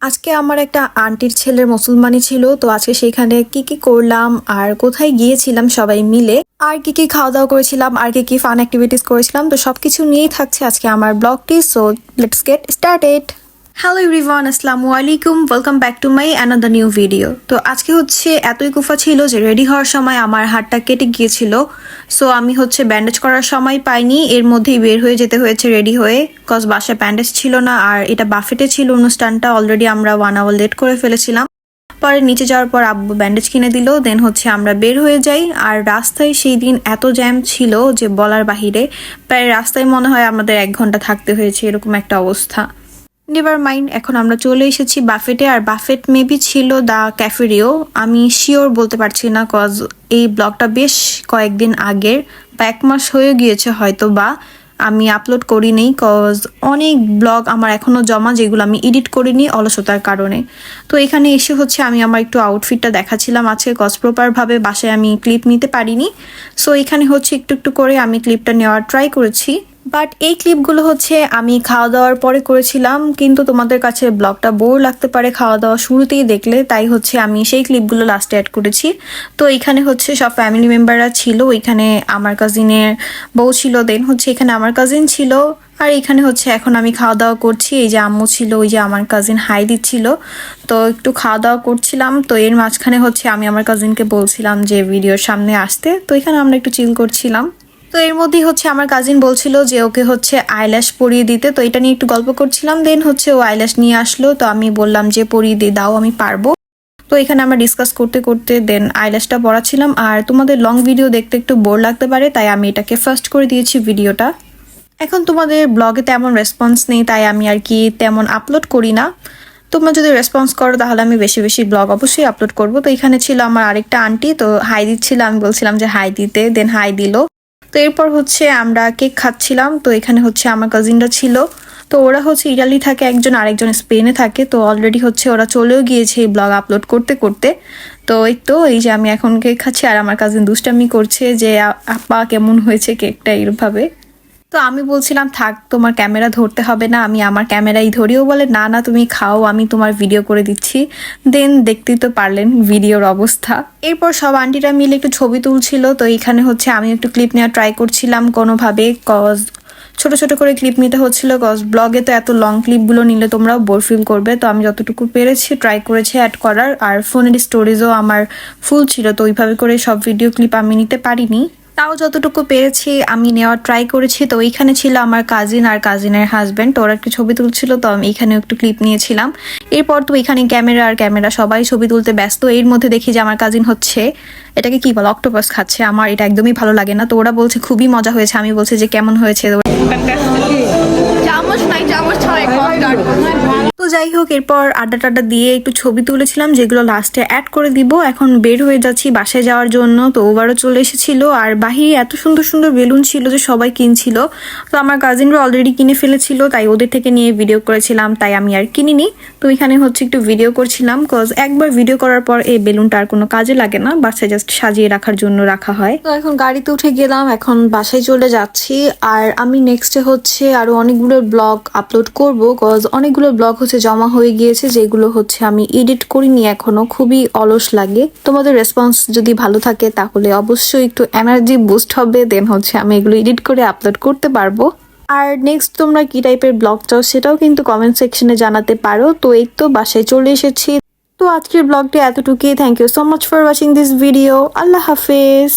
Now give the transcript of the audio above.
আজকে আমার একটা আন্টির ছেলের মুসলমানি ছিল, তো আজকে সেখানে কি কি করলাম আর কোথায় গিয়েছিলাম সবাই মিলে, আর কি কি খাওয়া দাওয়া করেছিলাম, আর কি কি ফান অ্যাক্টিভিটিস করেছিলাম, তো সবকিছু নিয়েই থাকছে আজকে আমার ব্লগটি so let's get started hello everyone আসসালামু আলাইকুম welcome back to my another new video তো আজকে হচ্ছে এতই কুফা ছিল যে রেডি হওয়ার সময় আমার হাতটা কেটে গিয়েছিল। সো আমি হচ্ছে ব্যান্ডেজ করার সময় পাইনি। এর মধ্যেই বের হয়ে যেতে হয়েছে রেডি হয়ে। কজ বাসায় ব্যান্ডেজ ছিল না আর এটা বাফেটে ছিল অনুষ্ঠানটা। অলরেডি আমরা ওয়ান আওয়ার লেট করে ফেলেছিলাম। পরে নিচে যাওয়ার পর আব্বু ব্যান্ডেজ কিনে দিল। দেন হচ্ছে আমরা বের হয়ে যাই। আর রাস্তায় সেই দিন এত জ্যাম ছিল যে বলার বাহিরে। প্রায় রাস্তায় মনে হয় আমাদের এক ঘণ্টা থাকতে হয়েছে, এরকম একটা অবস্থা। নেভার মাইন্ড এখন আমরা চলে এসেছি বাফেটে আর বাফেট মেবি ছিল দ্য ক্যাফেরিও আমি শিওর বলতে পারছি না কজ এই ব্লগটা বেশ কয়েকদিন আগের, বা এক মাস হয়ে গিয়েছে হয়তো বা আমি আপলোড করিনি কজ অনেক ব্লগ আমার এখনও জমা, যেগুলো আমি এডিট করিনি অলসতার কারণে। তো এখানে এসে হচ্ছে আমি আমার একটু আউটফিটটা দেখাচ্ছিলাম আজকে কজ প্রপারভাবে বাসায় আমি ক্লিপ নিতে পারিনি। সো এখানে হচ্ছে একটু একটু করে আমি ক্লিপটা নেওয়ার ট্রাই করেছি। বাট এই ক্লিপগুলো হচ্ছে আমি খাওয়া দাওয়ার পরে করেছিলাম, কিন্তু তোমাদের কাছে ব্লগটা বোর লাগতে পারে, খাওয়া দাওয়া শুরুতেই দেখলে, তাই হচ্ছে আমি সেই ক্লিপগুলো লাস্টে অ্যাড করেছি। তো এখানে হচ্ছে সব ফ্যামিলি মেম্বাররা ছিল ওইখানে আমার কাজিনের বউ ছিল দেন হচ্ছে এখানে আমার কাজিন ছিল, আর এখানে হচ্ছে এখন আমি খাওয়া দাওয়া করছি, এই যে আম্মু ছিল, ওই যে আমার কাজিন হাই দিচ্ছিল তো একটু খাওয়া দাওয়া করছিলাম, তো এর মাঝখানে হচ্ছে আমি আমার কাজিনকে বলছিলাম যে, ভিডিওর সামনে আসতে। তো এখানে আমরা একটু চিল করছিলাম। তো এর মধ্যেই হচ্ছে আমার কাজিন বলছিল যে ওকে হচ্ছে আইল্যাশ পরিয়ে দিতে। তো এটা নিয়ে একটু গল্প করছিলাম। দেন হচ্ছে ও আইল্যাশ নিয়ে আসলো। তো আমি বললাম যে পরিয়ে দিয়ে দাও, আমি পারব। তো এখানে আমরা ডিসকাস করতে করতে দেন আইল্যাশটা পড়াচ্ছিলাম আর তোমাদের লং ভিডিও দেখতে একটু বোর লাগতে পারে, তাই আমি এটাকে ফার্স্ট করে দিয়েছি ভিডিওটা এখন তোমাদের ব্লগে তেমন রেসপন্স নেই, তাই আমি আর কি তেমন আপলোড করি না। তোমরা যদি রেসপন্স করো, তাহলে আমি বেশি বেশি ব্লগ অবশ্যই আপলোড করব। তো এখানে ছিল আমার আরেকটা আন্টি তো হাই দিচ্ছিল। আমি বলছিলাম যে হাই দিতে দেন হাই দিল। তো এরপর হচ্ছে আমরা কেক খাচ্ছিলাম, তো এখানে হচ্ছে আমার কাজিনরা ছিল। তো ওরা হচ্ছে ইটালি থাকে, একজন আরেকজন স্পেনে থাকে, তো অলরেডি হচ্ছে ওরা চলেও গিয়েছে এই ব্লগ আপলোড করতে করতে। তো এই তো, এই যে আমি এখন কেক খাচ্ছি, আর আমার কাজিন দুষ্টামি করছে যে আপা কেমন হয়েছে কেকটা? এরভাবে তো আমি বলছিলাম, থাক, তোমার ক্যামেরা ধরতে হবে না, আমি আমার ক্যামেরাই ধরিও বলে, না না, তুমি খাও, আমি তোমার ভিডিও করে দিচ্ছি। দেন দেখতেই তো পারলেন ভিডিওর অবস্থা। এরপর সব আন্টিরা মিলে একটু ছবি তুলছিল, তো এখানে হচ্ছে আমি একটু ক্লিপ নেওয়ার ট্রাই করছিলাম কোনোভাবে কজ ছোট ছোট করে ক্লিপ নিতে হচ্ছিল কজ ব্লগে তো এত লং ক্লিপগুলো নিলে তোমরাও বোর ফিল করবে, তো আমি যতটুকু পেরেছি ট্রাই করেছি অ্যাড করার, আর ফোনের স্টোরেজও আমার ফুল ছিল, তো ওইভাবে করে সব ভিডিও ক্লিপ আমি নিতে পারিনি। তাও যতটুকু পেরেছি, আমি নেওয়ার ট্রাই করেছি। তো এইখানে ছিল আমার কাজিন আর কাজিনের হাজব্যান্ড তো ওরা একটু ছবি তুলছিল, তো আমি এখানে একটু ক্লিপ নিয়েছিলাম। এরপর তো এখানে ক্যামেরা আর ক্যামেরা সবাই ছবি তুলতে ব্যস্ত। এর মধ্যে দেখি যে আমার কাজিন হচ্ছে, এটাকে কি বলো অক্টোপাস খাচ্ছে। আমার এটা একদমই ভালো লাগে না। তো ওরা বলছে, খুবই মজা হয়েছে। আমি বলছি যে, কেমন হয়েছে? যাই হোক এরপর আড্ডা টাড্ডা দিয়ে একটু ছবি তুলেছিলাম, যেগুলো লাস্টে অ্যাড করে দিব। এখন বের হয়ে যাচ্ছি বাসায় যাওয়ার জন্য। তো ওভারও চলে এসেছিল। আর বাহিরে এত সুন্দর সুন্দর বেলুন ছিল যে সবাই কিনছিল। তো আমার কাজিনরা অলরেডি কিনে ফেলেছিল, তাই ওদের থেকে নিয়ে ভিডিও করেছিলাম, তাই আমি আর কিনিনি। তো এখানে হচ্ছে একটু ভিডিও করছিলাম কজ একবার ভিডিও করার পর এই বেলুনটা আর কোনো কাজে লাগে না। বাসায় জাস্ট সাজিয়ে রাখার জন্য রাখা হয়। তো এখন গাড়িতে উঠে গেলাম, এখন বাসায় চলে যাচ্ছি। আর আমি নেক্সটে হচ্ছে আরও অনেকগুলো ব্লগ আপলোড করব কজ অনেকগুলো ব্লগ হচ্ছে জমা হয়ে গিয়েছে, যেগুলো হচ্ছে আমি এডিট করিনি, এখনও খুবই অলস লাগে। তোমাদের রেসপন্স যদি ভালো থাকে, তাহলে অবশ্যই একটু এনার্জি বুস্ট হবে দেন হচ্ছে আমি এগুলো এডিট করে আপলোড করতে পারব। আর নেক্সট তোমরা কি টাইপের ব্লগ চাও, সেটাও কিন্তু কমেন্ট সেকশনে জানাতে পারো। তো এই তো, বাসায় চলে এসেছি। তো আজকের ব্লগটা এতটুকুই। Thank you so much for watching this video আল্লাহ হাফেজ।